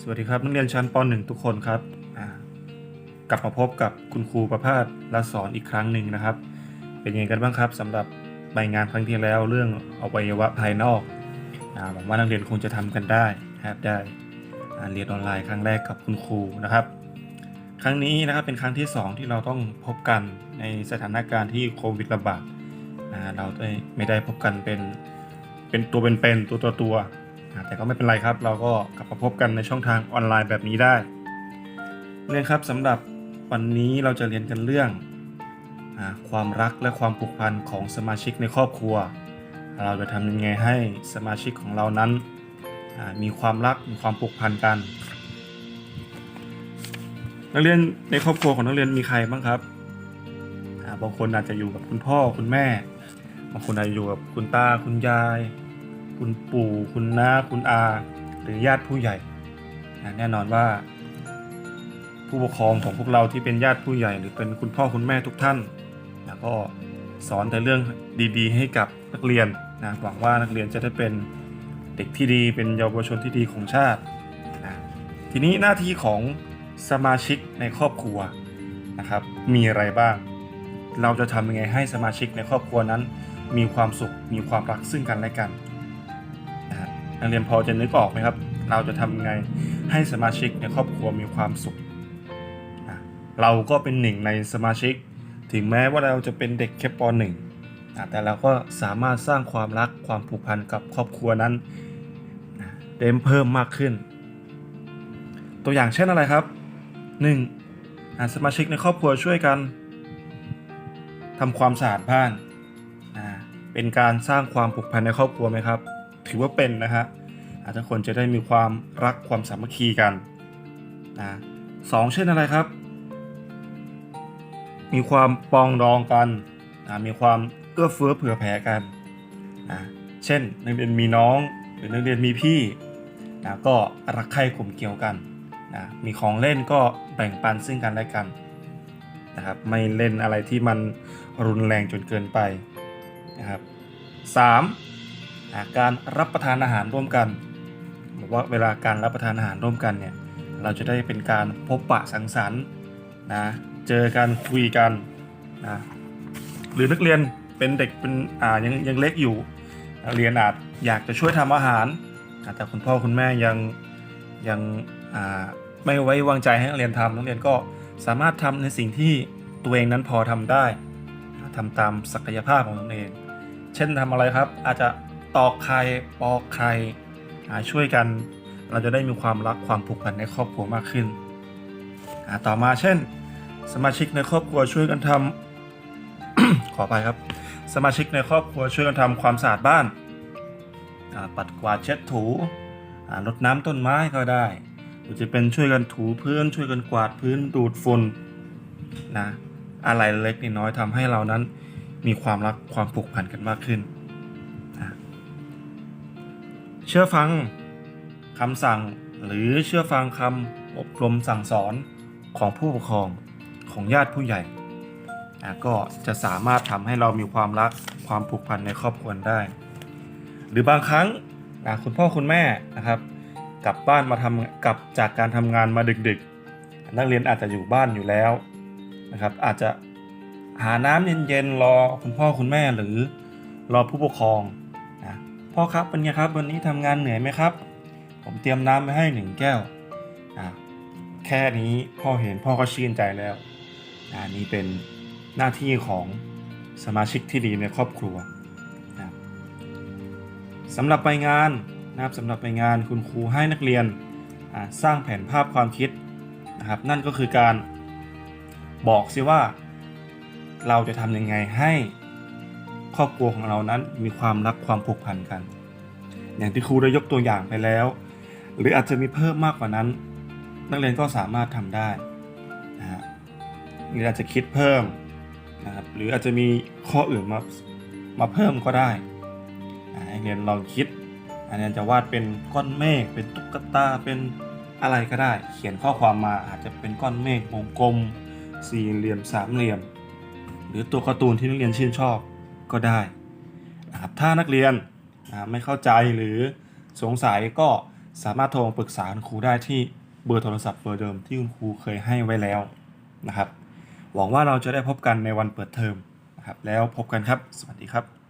สวัสดีครับนักเรียนชั้นป .1 ทุกคนครับ กลับมาพบกับคุณครูประภาสละสอนอีกครั้งหนึ่งนะครับ เป็นยังไงกันบ้างครับสำหรับใบงานครั้งที่แล้วเรื่องอวัยวะภายนอกหวังว่านักเรียนคงจะทำกันได้ครับได้เรียนออนไลน์ครั้งแรกกับคุณครูนะครับ ครั้งนี้นะครับเป็นครั้งที่ 2 ที่เราต้องพบกันในสถานการณ์ที่โควิดระบาดเราไม่ได้พบกันเป็นเป็นตัวเป็นๆตัวตัวตัวๆอ่า แต่ก็ไม่เป็นไรครับ เราก็กลับมาพบกันในช่องทางออนไลน์แบบนี้ได้เรียครับสำหรับวันนี้เราจะเรียนกันเรื่องอความรักและความผูกพันของสมาชิกในครอบครัว เราจะทำยังไงให้สมาชิกของเรานั้น มีความรักมีความผูกพันกัน นักเรียนในครอบครัวของนักเรียนมีใครบ้างครับบางคนอาจจะอยู่กับคุณพ่อคุณแม่บางคนอาจจะอยู่กับคุณตาคุณยาย คุณปู่คุณน้าคุณอา หรือญาติผู้ใหญ่แน่นอนว่า ผู้ปกครองของพวกเราที่เป็นญาติผู้ใหญ่ หรือเป็นคุณพ่อคุณแม่ทุกท่านนะก็สอนแต่เรื่องดีๆ ให้กับนักเรียนนะหวังว่านักเรียนจะได้เป็นเด็กที่ดีเป็นเยาวชนที่ดีของชาตินะทีนี้หน้าที่ของสมาชิกในครอบครัวนะครับมีอะไรบ้าง เราจะทำยังไงให้สมาชิกในครอบครัวนั้น มีความสุขมีความรักซึ่งกันและกัน นักเรียนพอจะนึกออกไหมครับ เราจะทำไงให้สมาชิกในครอบครัวมีความสุข เราก็เป็นหนึ่งในสมาชิก ถึงแม้ว่าเราจะเป็นเด็กแค่ปหนึ่งแต่เราก็สามารถสร้างความรักความผูกพันกับครอบครัวนั้นนะได้เพิ่มมากขึ้น ตัวอย่างเช่นอะไรครับ 1. อะสมาชิกในครอบครัวช่วยกันทำความสะอาดบ้าน เป็นการสร้างความผูกพันในครอบครัวไหมครับ ถือว่าเป็นนะฮะทุกคนจะได้มีความรักความสามัคคีกันนะสองเช่นอะไรครับ มีความปองดองกันอ่ามีความเอื้อเฟื้อเผื่อแผ่กันนะเช่นนักเรียนมีน้องหรือนักเรียนมีพี่นะก็รักใคร่ข่มเกี่ยวกันนะมีของเล่นก็แบ่งปันซึ่งกันและกันนะครับไม่เล่นอะไรที่มันรุนแรงจนเกินไปนะครับสาม การรับประทานอาหารร่วมกันบอกว่าเวลาการรับประทานอาหารร่วมกันเนี่ยเราจะได้เป็นการพบปะสังสรรค์นะเจอกันคุยกันนะหรือนักเรียนเป็นเด็กเป็นอ่ายังยังเล็กอยู่เรียนอาจอยากจะช่วยทำอาหาร แต่คุณพ่อคุณแม่ยังยังไม่ไว้วางใจให้นักเรียนทำนักเรียนก็สามารถทำในสิ่งที่ตัวเองนั้นพอทำได้ทำตามศักยภาพของตนเอง เช่นทำอะไรครับอาจจะ ตอกไข่ปอกไข่ช่วยกันเราจะได้มีความรักความผูกพันในครอบครัวมากขึ้น ต่อมาเช่น สมาชิกในครอบครัวช่วยกันทำขอไปครับ สมาชิกในครอบครัวช่วยกันทำความสะอาดบ้าน ปัดกวาดเช็ดถูรดน้ำต้นไม้ก็ได้หรือจะเป็นช่วยกันถูพื้นช่วยกันกวาดพื้นดูดฝุ่นนะอะไรเล็กน้อยทำให้เรานั้นมีความรักความผูกพันกันมากขึ้น เชื่อฟังคำสั่งหรือเชื่อฟังคำอบรมสั่งสอนของผู้ปกครองของญาติผู้ใหญ่ก็จะสามารถทำให้เรามีความรักความผูกพันในครอบครัวได้ หรือบางครั้งคุณพ่อคุณแม่นะครับ กลับบ้านมาทำกลับจากการทำงานมาดึกๆ นักเรียนอาจจะอยู่บ้านอยู่แล้วนะครับ อาจจะหาน้ำเย็นๆรอคุณพ่อคุณแม่หรือรอผู้ปกครอง พ่อครับเป็นไงครับ วันนี้ทำงานเหนื่อยไหมครับ ผมเตรียมน้ำไว้ให้หนึ่งแก้วอะแค่นี้พ่อเห็นพ่อก็ชื่นใจแล้วอ่านี่เป็นหน้าที่ของสมาชิกที่ดีในครอบครัวนะสำหรับใบงานนะครับสำหรับใบงานคุณครูให้นักเรียนสร้างแผนภาพความคิดนะครับ นั่นก็คือการบอกสิว่าเราจะทำยังไงให้ ครอบครัวของเรานั้นมีความรักความผูกพันกัน อย่างที่ครูได้ยกตัวอย่างไปแล้ว หรืออาจจะมีเพิ่มมากกว่านั้น นักเรียนก็สามารถทำได้นะฮะหรืออาจจะคิดเพิ่มนะครับหรืออาจจะมีข้ออื่นมามาเพิ่มก็ได้ให้นักเรียนลองคิดอันนี้จะวาดเป็นก้อนเมฆเป็นตุ๊กตาเป็นอะไรก็ได้ เขียนข้อความมาอาจจะเป็นก้อนเมฆวงกลม สี่เหลี่ยมสามเหลี่ยม หรือตัวการ์ตูนที่นักเรียนชื่นชอบ ก็ได้นะครับถ้านักเรียนนะไม่เข้าใจหรือสงสัยก็สามารถโทรปรึกษาคุณครูได้ที่เบอร์โทรศัพท์เบอร์เดิมที่คุณครูเคยให้ไว้แล้วนะครับ หวังว่าเราจะได้พบกันในวันเปิดเทอมนะครับแล้วพบกันครับ สวัสดีครับ